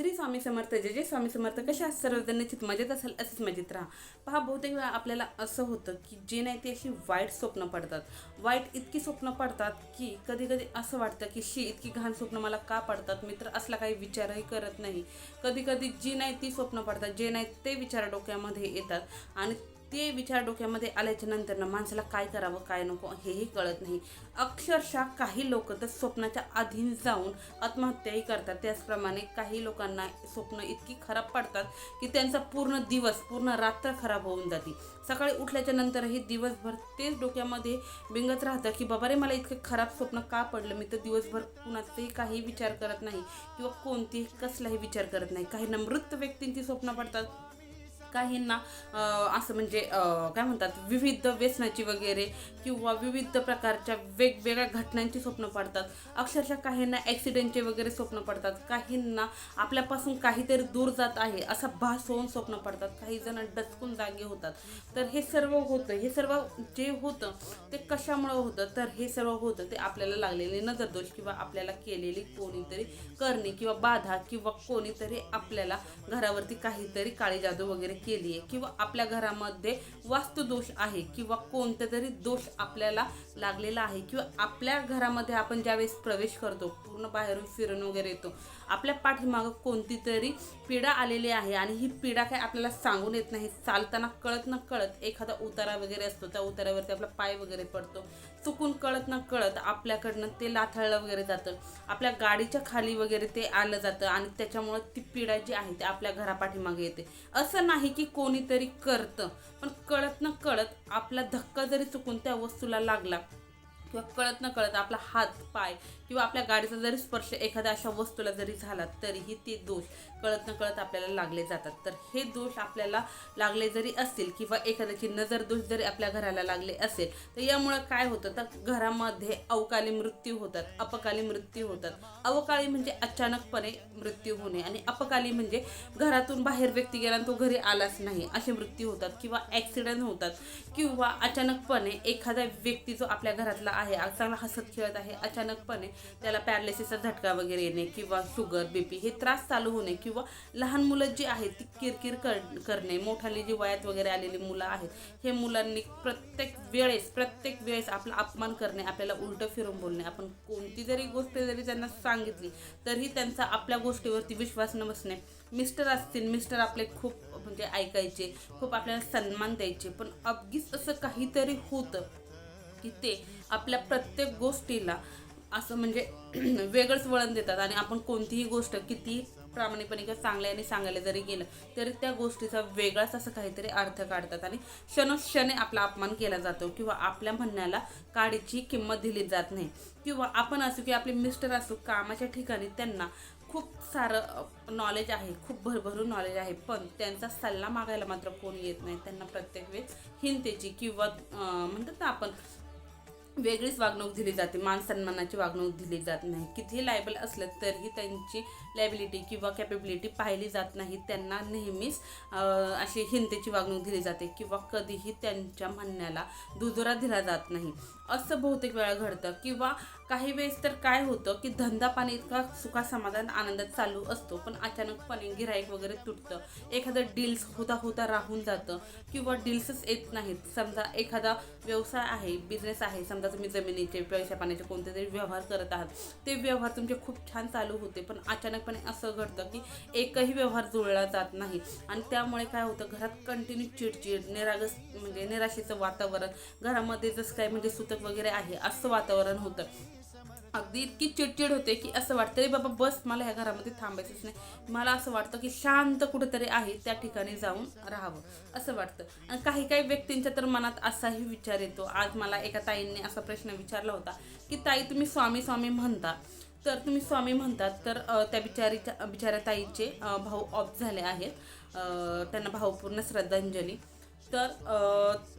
श्री स्वामी समर्थ जे जे स्वामी समर्थ कशा आहात सर्वजण निश्चित मजेत असेल असेच मजेत राहा. पहा बहुतेक वेळा आपल्याला असं होतं की जे नाही ते अशी वाईट स्वप्न पडतात. वाईट इतकी स्वप्न पडतात की कधी कधी असं वाटतं की शी इतकी घाण स्वप्न मला का पडतात? मित्र असला काही विचारही करत नाही. कधी कधी जी नाही ती स्वप्न पडतात जे नाही ते विचार डोक्यामध्ये येतात. आणि ते विचार डोक्यामध्ये आल्याच्यानंतर ना माणसाला काय करावं काय नको हेही कळत नाही. अक्षरशः काही लोक तर स्वप्नाच्या अधीन जाऊन आत्महत्याही करतात. त्याचप्रमाणे काही लोकांना स्वप्न इतकी खराब पडतात की त्यांचा पूर्ण दिवस पूर्ण रात्र खराब होऊन जाते. सकाळी उठल्याच्या नंतरही दिवसभर तेच डोक्यामध्ये बिंगत राहतं की बाबा रे मला इतकं खराब स्वप्न का पडलं? मी तर दिवसभर कुणाचाही काही विचार करत नाही किंवा कोणतीही कसलाही विचार करत नाही. काही नमृत व्यक्तींची स्वप्न पडतात काहींना असं म्हणजे काय म्हणतात विविध व्यसनाची वगैरे किंवा विविध प्रकारच्या वेगवेगळ्या घटनांची स्वप्न पडतात. अक्षरशः काहींना ॲक्सिडेंटचे वगैरे स्वप्न पडतात. काहींना आपल्यापासून काहीतरी दूर जात आहे असा भास होऊन स्वप्न पडतात. काही जण डचकून जागे होतात. तर हे सर्व होतं हे सर्व जे होतं ते कशामुळं होतं? तर हे सर्व होतं ते आपल्याला लागलेले नजरदोष किंवा आपल्याला केलेली कोणीतरी करणे किंवा बाधा किंवा कोणीतरी आपल्याला घरावरती काहीतरी काळी जादू वगैरे केली आहे किंवा आपल्या घरामध्ये वास्तुदोष आहे किंवा कोणता तरी दोष आपल्याला लागलेला आहे किंवा आपल्या घरामध्ये आपण ज्यावेळेस प्रवेश करतो पूर्ण बाहेरून फिरून वगैरे येतो आपल्या पाठीमागं कोणती तरी पीडा आलेली आहे आणि ही पीडा काय आपल्याला सांगून येत नाही. चालताना कळत न कळत एखादा उतारा वगैरे असतो त्या उतारावरती आपला पाय वगैरे पडतो. चुकून कळत न कळत आपल्याकडनं ते लाथाळलं वगैरे जातं. आपल्या गाडीच्या खाली वगैरे ते आलं जातं आणि त्याच्यामुळं ती पीडा जी आहे ती आपल्या घरापाठीमागे येते. असं नाही की कोणीतरी करतं पण कळत न कळत आपला धक्का जरी चुकून त्या वस्तूला लागला किंवा कळत न कळत आपला हात पाय किंवा आपल्या गाडीचा जरी स्पर्श एखाद्या अशा वस्तूला जरी झाला तरीही ते दोष कळत न कळत आपल्याला लागले जातात. तर हे दोष आपल्याला लागले जरी असतील किंवा एखाद्याची नजर दोष जरी आपल्या घराला लागले असेल तर यामुळं काय होतं? तर घरामध्ये अवकाळी मृत्यू होतात अपकाली मृत्यू होतात. अवकाळी म्हणजे अचानकपणे मृत्यू होणे आणि अपकाली म्हणजे घरातून बाहेर व्यक्ती गेला आणि तो घरी आलाच नाही असे मृत्यू होतात किंवा ॲक्सिडेंट होतात किंवा अचानकपणे एखादा व्यक्ती जो आपल्या घरातला आहे चांगला हसत खेळत आहे अचानकपणे त्याला पॅरालिसिसचा झटका वगैरे येणे किंवा शुगर बीपी हे त्रास चालू होणे किंवा लहान मुलं जी आहेत ती किरकिर कर करणे मोठाली जी वयात वगैरे आलेली मुलं आहेत हे मुलांनी प्रत्येक वेळेस प्रत्येक वेळेस आपला अपमान करणे आपल्याला उलटं फिरून बोलणे. आपण कोणती जरी गोष्ट जरी त्यांना सांगितली तरीही त्यांचा आपल्या गोष्टीवरती विश्वास न बसणे. मिस्टर असतील मिस्टर आपले खूप म्हणजे ऐकायचे खूप आपल्याला सन्मान द्यायचे. पण अगदीच असं काहीतरी होतं की ते आपल्या प्रत्येक गोष्टीला असं म्हणजे वेगळंच वळण देतात आणि आपण कोणतीही गोष्ट किती प्रामाणिकपणे किंवा चांगल्याने सांगायला जरी गेलं तरी त्या गोष्टीचा वेगळाच असं काहीतरी अर्थ काढतात. आणि क्षणक्षणे आपला अपमान केला जातो किंवा आपल्या म्हणण्याला काडीची किंमत दिली जात नाही. किंवा आपण असू की आपले मिस्टर असू कामाच्या ठिकाणी त्यांना खूप सारं नॉलेज आहे खूप भरभरून नॉलेज आहे पण त्यांचा सल्ला मागायला मात्र कोण येत नाही. त्यांना प्रत्येक वेळेस हिंतेची किंवा म्हणतात ना आपण वेगळीच वागणूक दिली जाते मानसन्मानाची वागणूक दिली जात नाही. कितीही लायबल असलं तरीही त्यांची लायबिलिटी किंवा कॅपेबिलिटी पाहिली जात नाही त्यांना नेहमीच अशी हिंतेची वागणूक दिली जाते किंवा कधीही त्यांच्या म्हणण्याला दुजोरा दिला जात नाही. असं बहुतेक वेळा घडतं. किंवा काही वेळेस तर काय होतं की धंदा पाणी इतका सुखा समाधान आनंदात चालू असतो पण अचानकपणे गिराईक वगैरे तुटतं. एखादं डील्स होता होता राहून जातं किंवा डील्सच येत नाहीत. समजा एखादा व्यवसाय आहे बिझनेस आहे समजा तुम्ही जमिनीचे पैशा पाण्याचे कोणते तरी व्यवहार करत आहात ते व्यवहार तुमचे खूप छान चालू होते पण अचानकपणे असं घडतं की एकही व्यवहार जुळला जात नाही. आणि त्यामुळे काय होतं घरात कंटिन्यू चिडचिड निरागस म्हणजे निराशेचं वातावरण घरामध्ये जसं काय म्हणजे सुतक वगैरे आहे असं वातावरण होतं. अगदी इतकी चिडचिड होते की असं वाटतं रे बाबा बस मला ह्या घरामध्ये थांबायचंच नाही. मला असं वाटतं की शांत कुठेतरी आहे त्या ठिकाणी जाऊन राहावं असं वाटतं. आणि काही काही व्यक्तींच्या तर मनात असाही विचार येतो. आज मला एका ताईंनी असा प्रश्न विचारला होता की ताई तुम्ही स्वामी स्वामी म्हणता. तर तुम्ही स्वामी म्हणतात तर त्या बिचारीच्या बिचाऱ्या ताईचे भाऊ ऑफ झाले आहेत. त्यांना भावपूर्ण श्रद्धांजली. तर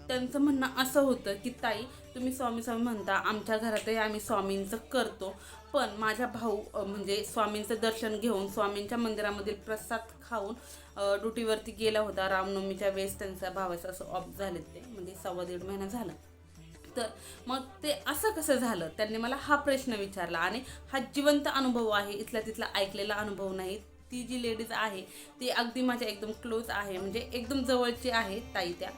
त्यांचं म्हणणं असं होतं की ताई तुम्ही स्वामी स्वामी म्हणता आमच्या घरातही आम्ही स्वामींचं करतो. पण माझ्या भाऊ म्हणजे स्वामींचं दर्शन घेऊन स्वामींच्या मंदिरामधील प्रसाद खाऊन ड्युटीवरती गेला होता. रामनवमीच्या वेळेस त्यांचा भावाचं असं ऑफ झाले ते म्हणजे सव्वा दीड महिना झाला. तर मग ते असं कसं झालं? त्यांनी मला हा प्रश्न विचारला आणि हा जिवंत अनुभव आहे. इथला तिथला ऐकलेला अनुभव नाही. ती जी लेडीज आहे ती अगदी माझ्या एकदम क्लोज आहे. म्हणजे एकदम जवळची आहे ताई त्या.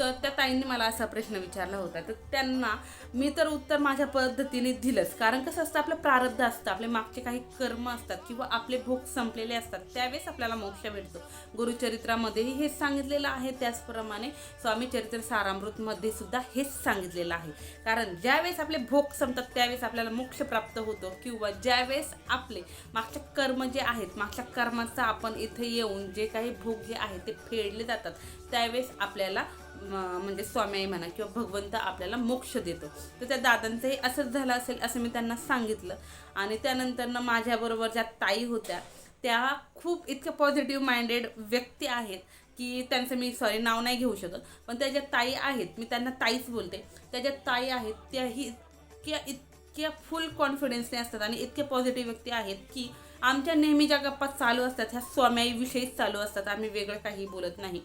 तर त्या ताईंनी मला असा प्रश्न विचारला होता. तर त्यांना मी तर उत्तर माझ्या पद्धतीने दिलंच. कारण कसं असतं आपलं प्रारब्ध असतं आपले मागचे काही कर्म असतात किंवा आपले भोग संपलेले असतात त्यावेळेस आपल्याला मोक्ष भेटतो. गुरुचरित्रामध्येही हेच सांगितलेलं आहे. त्याचप्रमाणे स्वामी चरित्र सारामृतमध्ये सुद्धा हेच सांगितलेलं आहे. कारण ज्यावेळेस आपले भोग संपतात त्यावेळेस आपल्याला मोक्ष प्राप्त होतो किंवा ज्यावेळेस आपले मागच्या कर्म जे आहेत मागच्या कर्माचा आपण इथे येऊन जे काही भोग जे आहे ते फेडले जातात त्यावेळेस आपल्याला म्हणजे स्वामी आई म्हणा किंवा भगवंत आपल्याला मोक्ष देतो. तर त्या दादांचंही असंच झालं असेल असं मी त्यांना सांगितलं. आणि त्यानंतरनं माझ्याबरोबर ज्या ताई होत्या त्या खूप इतक्या पॉझिटिव्ह माइंडेड व्यक्ती आहेत की त्यांचं मी सॉरी नाव नाही घेऊ शकत. पण त्या ज्या ताई आहेत मी त्यांना ताईच बोलते. त्या ज्या ताई आहेत त्याही इतक्या इतक्या फुल कॉन्फिडन्सने असतात आणि इतके पॉझिटिव्ह व्यक्ती आहेत की आमच्या नेहमी ज्या गप्पा चालू असतात ह्या स्वाम्याईविषयीच चालू असतात. आम्ही वेगळं काही बोलत नाही.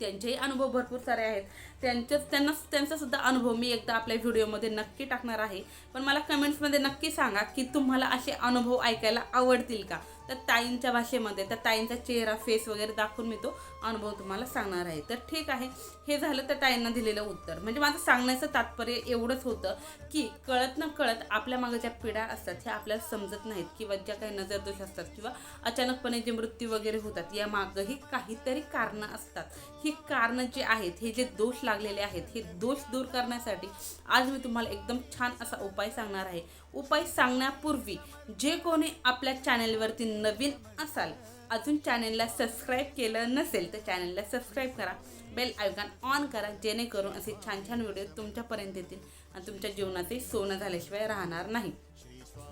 त्यांचेही अनुभव भरपूर सारे आहेत. त्यांच्याच त्यांना त्यांचासुद्धा अनुभव मी एकदा आपल्या व्हिडिओमध्ये नक्की टाकणार आहे. पण मला कमेंट्समध्ये नक्की सांगा की तुम्हाला असे अनुभव ऐकायला आवडतील का? तर ताईंच्या भाषेमध्ये तर ताईंचा चेहरा फेस वगैरे दाखवून मी तो अनुभव तुम्हाला सांगणार आहे. तर ठीक आहे. हे झालं तर ताईंना दिलेलं उत्तर. म्हणजे माझं सांगण्याचं तात्पर्य एवढंच होतं की कळत न कळत आपल्या मागे ज्या पिढ्या असतात ह्या आपल्याला समजत नाहीत किंवा ज्या काही नजरदोष असतात किंवा अचानकपणे जे मृत्यू वगैरे होतात या मागंही काहीतरी कारणं असतात. ही कारणं जी आहेत हे जे दोष लागलेले आहेत हे दोष दूर करण्यासाठी आज मी तुम्हाला एकदम छान असा उपाय सांगणार आहे. उपाय सांगण्यापूर्वी जे कोणी आपल्या चॅनेलवरती नवीन असाल अजून चॅनेलला सबस्क्राईब केलं नसेल तर चॅनेलला सबस्क्राईब करा. बेल आयकॉन ऑन करा जेणेकरून असे छान छान व्हिडिओ तुमच्यापर्यंत येतील आणि तुमच्या जीवनातही सोनं झाल्याशिवाय राहणार नाही.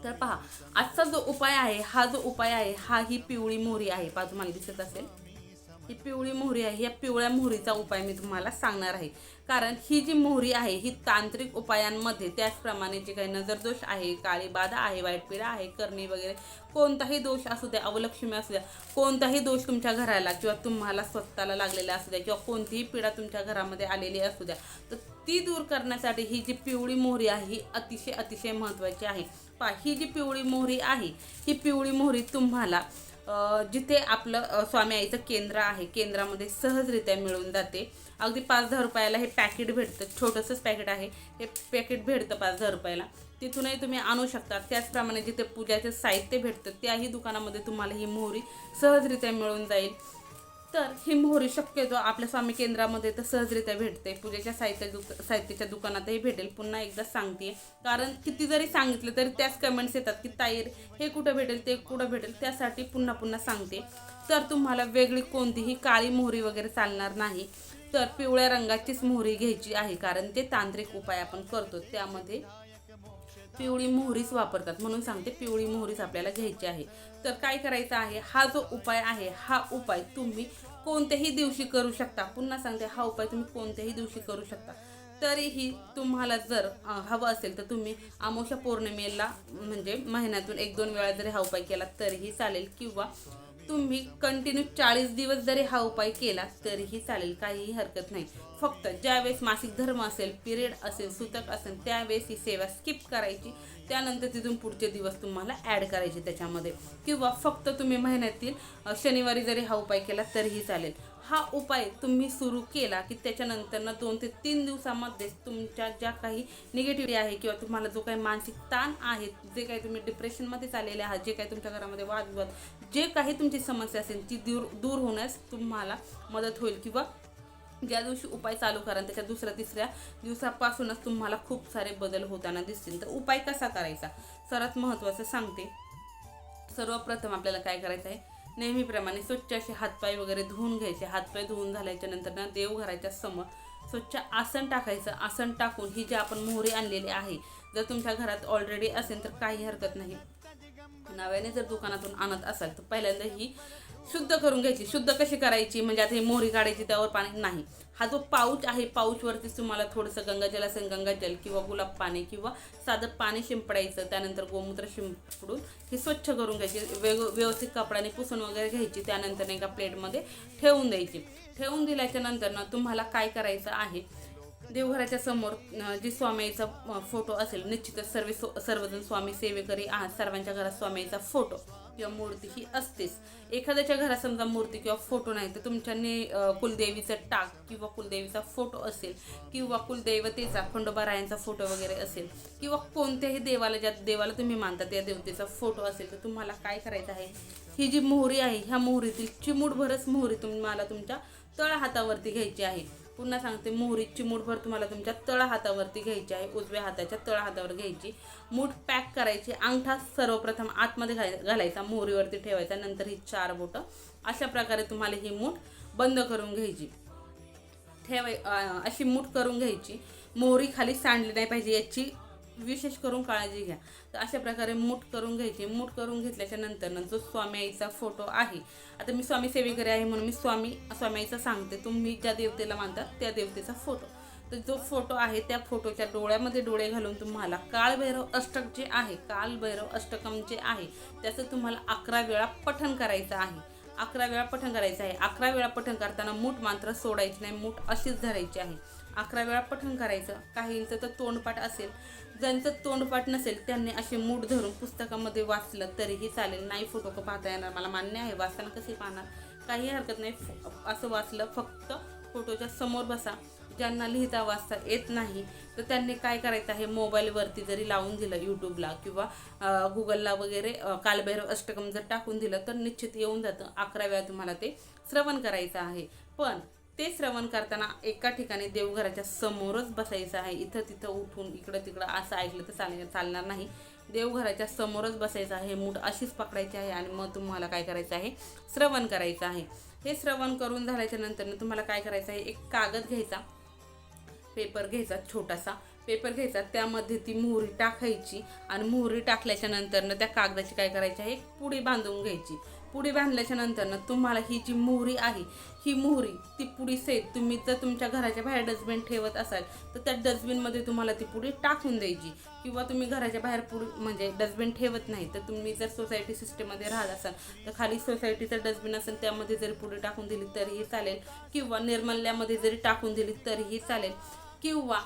तर पहा आजचा जो उपाय आहे हा जो उपाय आहे हा ही पिवळी मोहरी आहे. पहा तुम्हाला दिसत असेल. ही पिवळी मोहरी आहे या पिवळ्या मोहरीचा उपाय मी तुम्हाला सांगणार आहे. कारण ही जी मोहरी आहे ही तांत्रिक उपायांमध्ये त्याचप्रमाणे जे काही नजरदोष आहे काळी बाधा आहे वाईट पिढा आहे करणी वगैरे कोणताही दोष असू द्या अवलक्ष्मी असू द्या कोणताही दोष तुमच्या घराला किंवा तुम्हाला स्वतःला लागलेला असू द्या किंवा कोणतीही पिढा तुमच्या घरामध्ये आलेली असू द्या तर ती दूर करण्यासाठी ही जी पिवळी मोहरी आहे ही अतिशय अतिशय महत्त्वाची आहे. पा ही जी पिवळी मोहरी आहे ही पिवळी मोहरी तुम्हाला जिथे आपलं स्वामी आईचं केंद्र आहे केंद्रामध्ये सहजरित्या मिळून जाते. अगदी पाच दहा रुपयाला हे पॅकेट भेटतं छोटंसंच पॅकेट आहे. हे पॅकेट भेटतं पाच दहा रुपयाला. तिथूनही तुम्ही आणू शकता. त्याचप्रमाणे जिथे पूजाचे साहित्य भेटतं त्याही दुकानामध्ये तुम्हाला ही मोहरी सहजरित्या मिळून जाईल. तर ही मोहरी शक्यतो आपल्या स्वामी केंद्रामध्ये तर सहजरित्या भेटते. पूजेच्या साहित्य दुक साहित्याच्या दुकानातही भेटेल. पुन्हा एकदा सांगते. कारण किती जरी सांगितलं तरी त्याच कमेंट्स येतात की ताईर हे कुठं भेटेल ते कुठं भेटेल? त्यासाठी पुन्हा पुन्हा सांगते. तर तुम्हाला वेगळी कोणतीही काळी मोहरी वगैरे चालणार नाही. तर पिवळ्या रंगाचीच मोहरी घ्यायची आहे. कारण ते तांत्रिक उपाय आपण करतो. त्यामध्ये पिवळी मोहरीच वापरतात. म्हणून सांगते पिवळी मोहरीच आपल्याला घ्यायची आहे. तर काय करायचं आहे? हा जो उपाय आहे हा उपाय तुम्ही कोणत्याही दिवशी करू शकता. पुन्हा सांगते हा उपाय तुम्ही कोणत्याही दिवशी करू शकता. तरीही तुम्हाला जर हवं असेल तर तुम्ही अमावस्या पौर्णिमेला म्हणजे महिन्यातून एक दोन वेळा जरी हा उपाय केला तरीही चालेल. किंवा तुम्ही कंटिन्यू चाळीस दिवस जरी हा उपाय केला तरीही चालेल काहीही हरकत नाही. फक्त ज्यावेळेस मासिक धर्म असेल पिरियड असेल सुतक असेल त्यावेळेस ही सेवा स्किप करायची. त्यानंतर तिथून पुढचे दिवस तुम्हाला ॲड करायचे त्याच्यामध्ये. किंवा फक्त तुम्ही महिन्यातील शनिवारी जरी हा उपाय केला तरीही चालेल. हा उपाय तुम्ही सुरू केला की त्याच्यानंतरनं दोन ते तीन दिवसामध्येच तुमच्या ज्या काही निगेटिव्हिटी आहे किंवा तुम्हाला जो काही मानसिक ताण आहे जे काही तुम्ही डिप्रेशनमध्ये चाललेले आहात जे काही तुमच्या घरामध्ये वादविवाद जे काही तुमची समस्या असेल ती दूर दूर होण्यास तुम्हाला मदत होईल किंवा ज्या दिवशी उपाय चालू करा त्याच्या दुसऱ्या तिसऱ्या दिवसापासूनच तुम्हाला खूप सारे बदल होताना दिसतील. तर उपाय कसा करायचा? सर्वात महत्त्वाचं सांगते. सर्वप्रथम आपल्याला काय करायचं आहे? नेहमीप्रमाणे स्वच्छ असे हातपाय वगैरे धुवून घ्यायचे. हातपाय धुवून झाल्याच्यानंतर ना देवघराच्या समोर स्वच्छ आसन टाकायचं. आसन टाकून ही जी आपण मोहरी आणलेली आहे जर तुमच्या घरात ऑलरेडी असेल तर काही हरकत नाही. नव्याने जर दुकानातून आणत असाल तर पहिल्यांदा ही शुद्ध करून घ्यायची शुद्ध कशी करायची? म्हणजे आता ही मोहरी काढायची त्यावर पाणी नाही. हा जो पाऊच आहे पाऊचवरतीच तुम्हाला थोडंसं गंगाजल असेल गंगाजल किंवा गुलाब पाणी किंवा साधं पाणी शिंपडायचं त्यानंतर गोमूत्र शिंपडून हे स्वच्छ करून घ्यायची. वेग व्यवस्थित कपड्याने पुसून वगैरे घ्यायची त्यानंतर एका प्लेटमध्ये ठेवून द्यायची. ठेवून दिल्याच्या नंतर ना तुम्हाला काय करायचं आहे देवघराच्या समोर जे जी स्वामीचा फोटो असेल निश्चितच सर्व सर्वजण स्वामी सेवेकरी आहात सर्वांच्या घरात स्वामीचा फोटो. किंवा मूर्ती ही असतेच. एखाद्याच्या घरात समजा मूर्ती किंवा फोटो नाही तर तुमच्या ने कुलदेवीचं टाक किंवा कुलदेवीचा फोटो असेल किंवा कुलदैवतेचा खंडोबारायांचा फोटो वगैरे असेल किंवा कोणत्याही देवाला ज्या देवाला तुम्ही मानता त्या देवतेचा फोटो असेल तर तुम्हाला काय करायचं आहे? ही जी मोहरी आहे ह्या मोहरीतील चिमूटभरच मोहरी तुम्हाला तुमच्या तळ हातावरती घ्यायची आहे. पुन्हा सांगते मोहरीची मूठभर तुम्हाला तुमच्या तळ हातावरती घ्यायची आहे उजव्या हाताच्या तळ हातावर घ्यायची. मूठ पॅक करायची अंगठा सर्वप्रथम आतमध्ये घाल घालायचा मोहरीवरती ठेवायचा नंतर ही चार बोटं. अशा प्रकारे तुम्हाला ही मूठ बंद करून घ्यायची. ठेवाय अशी मूठ करून घ्यायची. मोहरी खाली सांडली नाही पाहिजे याची विशेष करून काळजी घ्या. तर अशा प्रकारे मूठ करून घ्यायची. मूठ करून घेतल्याच्या नंतर जो स्वामी आईचा फोटो आहे आता मी स्वामी सेवेकरी आहे म्हणून मी स्वामी स्वामी आईचा सांगते. तुम्ही ज्या देवतेला मानतात त्या देवतेचा फोटो. तर जो फोटो आहे त्या फोटोच्या डोळ्यामध्ये डोळे घालून तुम्हाला काळभैरव अष्टक जे आहे कालभैरव अष्टकम जे आहे त्याचं तुम्हाला अकरा वेळा पठण करायचं आहे. अकरा वेळा पठण करायचं आहे. अकरा वेळा पठण करताना मूठ मात्र सोडायची नाही. मूठ अशीच धरायची आहे. अकरा वेळा पठण करायचं. काहींचं तर तोंडपाठ असेल. ज्यांचं तोंडपाठ नसेल त्यांनी असे मूठ धरून पुस्तकामध्ये वाचलं तरीही चालेल. नाही फोटो का पाहता येणार. मला मान्य आहे वाचताना कसे पाहणार? काही हरकत नाही. फ- असं वाचलं फक्त फोटोच्या समोर बसा. ज्यांना लिहिता वाचता येत नाही तर त्यांनी काय करायचं आहे? मोबाईलवरती जरी लावून दिलं यूट्यूबला किंवा गुगलला वगैरे अं, कालभैरव अष्टकम जर टाकून दिलं तर निश्चित येऊन जातं. अकरा वेळा तुम्हाला ते श्रवण करायचं आहे. पण ते श्रवण करताना एका ठिकाणी देवघराच्या समोरच बसायचं आहे. इथं तिथं उठून इकडं तिकडं असं ऐकलं तर चाल चालणार नाही. देवघराच्या समोरच बसायचं आहे. मूठ अशीच पकडायची आहे आणि मग तुम्हाला काय करायचं आहे? श्रवण करायचं आहे. हे श्रवण करून झाल्याच्यानंतर तुम्हाला काय करायचं आहे? एक कागद घ्यायचा पेपर घ्यायचा छोटासा पेपर घ्यायचा. त्यामध्ये ती मोहरी टाकायची आणि मोहरी टाकल्याच्या नंतरनं त्या कागदाची काय करायची आहे? पुढे पुडी बांधून घ्यायची. पुडी बांधल्याच्या नंतरनं तुम्हाला ही जी मोहरी आहे ही मोहरी ती पुडी सहित तुम्ही जर तुमच्या घराच्या बाहेर डस्टबिन ठेवत असाल तर त्या डस्टबिनमध्ये तुम्हाला ती पुडी टाकून द्यायची. किंवा तुम्ही घराच्या बाहेर पुढे म्हणजे डस्टबिन ठेवत नाही तर तुम्ही जर सोसायटी सिस्टीममध्ये राहत असाल तर खाली सोसायटीचं डस्टबिन असेल त्यामध्ये जरी पुढे टाकून दिली तरीही चालेल. किंवा निर्मल्यामध्ये जरी टाकून दिली तरीही चालेल. किंवा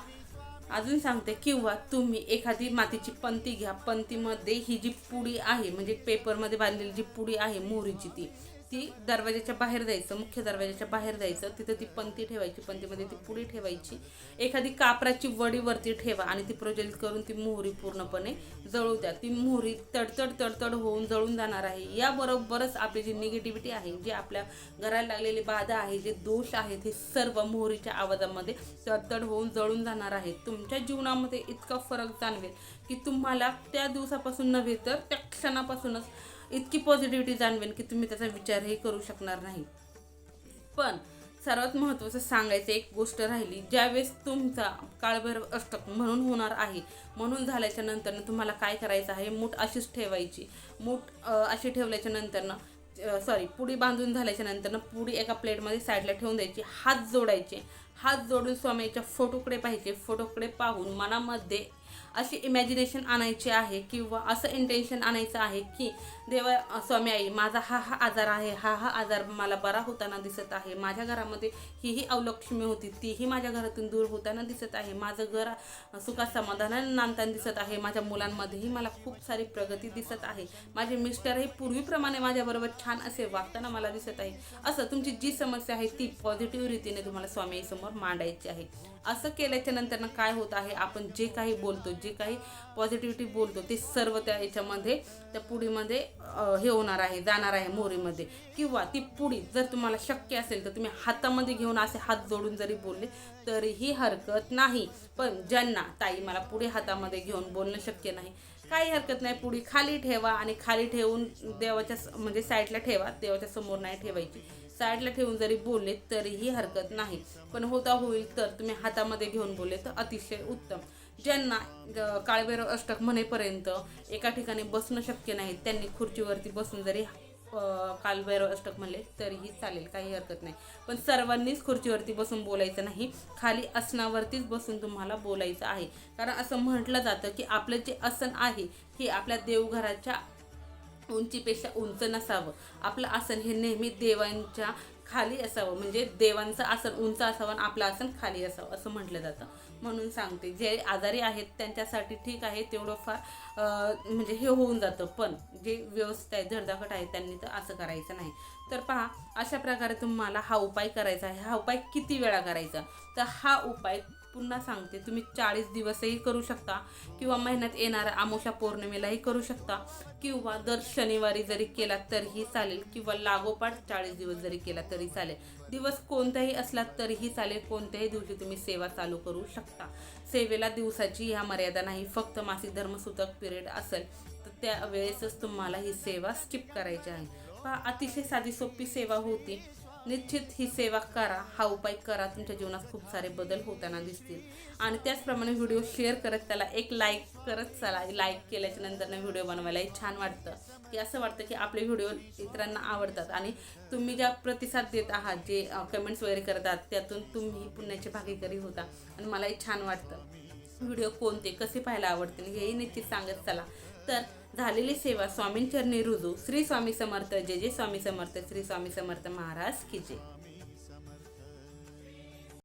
अजून सांगते किंवा तुम्ही एखादी मातीची पंती घ्या. पंतीमध्ये ही जी पुडी आहे म्हणजे पेपरमध्ये बांधलेली जी पुडी आहे मोहरीची ती. ती दरवाजाच्या बाहेर जायचं मुख्य दरवाजाच्या बाहेर जायचं तिथं ती पंती ठेवायची पंतीमध्ये ती पुडी ठेवायची. एखादी कापराची वडी वरती ठेवा आणि ती प्रज्वलित करून ती मोहरी पूर्णपणे जळू द्या. ती मोहरी तडतड तडतड होऊन जळून जाणार आहे. याबरोबरच आपली जी निगेटिव्हिटी आहे जी आपल्या घराला लागलेली बाधा आहे जे दोष आहेत हे सर्व मोहरीच्या आवाजामध्ये तडतड होऊन जळून जाणार आहे. तुमच्या जीवनामध्ये इतका फरक जाणवेल की तुम्हाला त्या दिवसापासून नव्हे तर त्या क्षणापासूनच इतकी पॉझिटिव्हिटी जाणवेन की तुम्ही त्याचा विचारही करू शकणार नाही. पण सर्वात महत्त्वाचं सांगायचं एक गोष्ट राहिली ज्यावेळेस तुमचा काळभैरव अष्टक म्हणून होणार आहे म्हणून झाल्याच्या नंतरनं तुम्हाला काय करायचं आहे? मूठ अशीच ठेवायची. मूठ अशी ठेवल्याच्या नंतरनं सॉरी पुडी बांधून झाल्याच्या नंतरनं पुडी एका प्लेटमध्ये साईडला ठेवून द्यायची हात जोडायचे. हात जोडून स्वामीच्या फोटोकडे पाहिजे फोटोकडे पाहून मनामध्ये अशी इमॅजिनेशन आणायची आहे किंवा असं इंटेन्शन आणायचं आहे की देवा स्वामी आई माझा हा हा आजार आहे हा हा आजार मला बरा होताना दिसत आहे. माझ्या घरामध्ये ही ही अवलक्ष्मी होती तीही माझ्या घरातून दूर होताना दिसत आहे. माझं घर सुखा सुखात समाधानाने नांदताना दिसत आहे. माझ्या मुलांमध्येही मला खूप सारी प्रगती दिसत आहे. माझे मिस्टरही पूर्वीप्रमाणे माझ्याबरोबर छान असे वागताना मला दिसत आहे. असं तुमची जी समस्या आहे ती पॉझिटिव्ह रीतीने तुम्हाला स्वामी समोर मांडायची आहे. असं केल्याच्या नंतरनं काय होत आहे? आपण जे काही बोलतो जे काही पॉझिटिव्हिटी बोलतो ते सर्व त्या याच्यामध्ये त्या पुढीमध्ये हे होणार आहे जाणार आहे मोहरीमध्ये किंवा ती पुडी जर तुम्हाला शक्य असेल तर तुम्ही हातामध्ये घेऊन असे हात जोडून जरी बोलले तरीही हरकत नाही. पण ज्यांना ताई मला पुढे हातामध्ये घेऊन बोलणं शक्य नाही. काही हरकत नाही पुढी खाली ठेवा आणि खाली ठेवून देवाच्या म्हणजे साईडला ठेवा देवाच्या समोर नाही ठेवायची. साईडला ठेवून जरी बोलले तरीही हरकत नाही. पण होता होईल तर तुम्ही हातामध्ये घेऊन बोलले तर अतिशय उत्तम. ज्यांना काळभैरव अष्टक म्हणेपर्यंत एका ठिकाणी बसणं शक्य नाही त्यांनी खुर्चीवरती बसून जरी कालभैरव अष्टक म्हणले तरीही चालेल काही हरकत नाही. पण सर्वांनीच खुर्चीवरती बसून बोलायचं नाही खाली आसनावरतीच बसून तुम्हाला बोलायचं आहे. कारण असं म्हटलं जातं की आपलं जे आसन आहे हे आपल्या देवघराच्या उंचीपेक्षा उंच नसावं. आपलं आसन हे नेहमी देवांच्या खाली असावं. म्हणजे देवांचं आसन उंच असावं आणि आपलं आसन खाली असावं असं म्हटलं जातं. म्हणून सांगते. जे आजारी आहेत त्यांच्यासाठी ठीक आहे तेवढं फार म्हणजे हे होऊन जातं. पण जे व्यवस्थित आहे धडधाकट आहे त्यांनी तर असं करायचं नाही. तर पहा अशा प्रकारे तुम्हाला हा उपाय करायचा आहे. हा उपाय किती वेळा करायचा? तर हा उपाय पुन्हा सांगते. तुम्ही चाळीस दिवसही करू शकता किंवा महिन्यात येणाऱ्या आमोशा पौर्णिमेलाही करू शकता किंवा दर शनिवारी जरी केला तरीही चालेल किंवा लागोपाठ चाळीस दिवस जरी केला तरी चालेल. दिवस कोणताही असला तरीही चालेल कोणत्याही दिवशी तुम्ही सेवा चालू करू शकता. सेवेला दिवसाची ह्या मर्यादा नाही फक्त मासिक धर्मसूतक पिरियड असेल तर त्यावेळेसच तुम्हाला ही सेवा स्किप करायची आहे. पहा अतिशय साधी सोपी सेवा होती. निश्चित ही सेवा करा हा उपाय करा. तुमच्या जीवनात खूप सारे बदल होताना दिसतील. आणि त्याचप्रमाणे व्हिडिओ शेअर करत त्याला एक लाईक करत चला. लाईक केल्याच्यानंतर व्हिडिओ बनवायलाही छान वाटतं. की असं वाटतं की आपले व्हिडिओ इतरांना आवडतात. आणि तुम्ही ज्या प्रतिसाद देत आहात जे कमेंट्स वगैरे करतात त्यातून तुम्ही पुण्याचे भागीदारी होता. आणि मलाही छान वाटतं. व्हिडिओ कोणते कसे पाहायला आवडतील हेही निश्चित सांगत चला. तर झालेली सेवा स्वामींचरणी रुजू. श्री स्वामी समर्थ जय जय स्वामी समर्थ श्री स्वामी समर्थ महाराज की जय.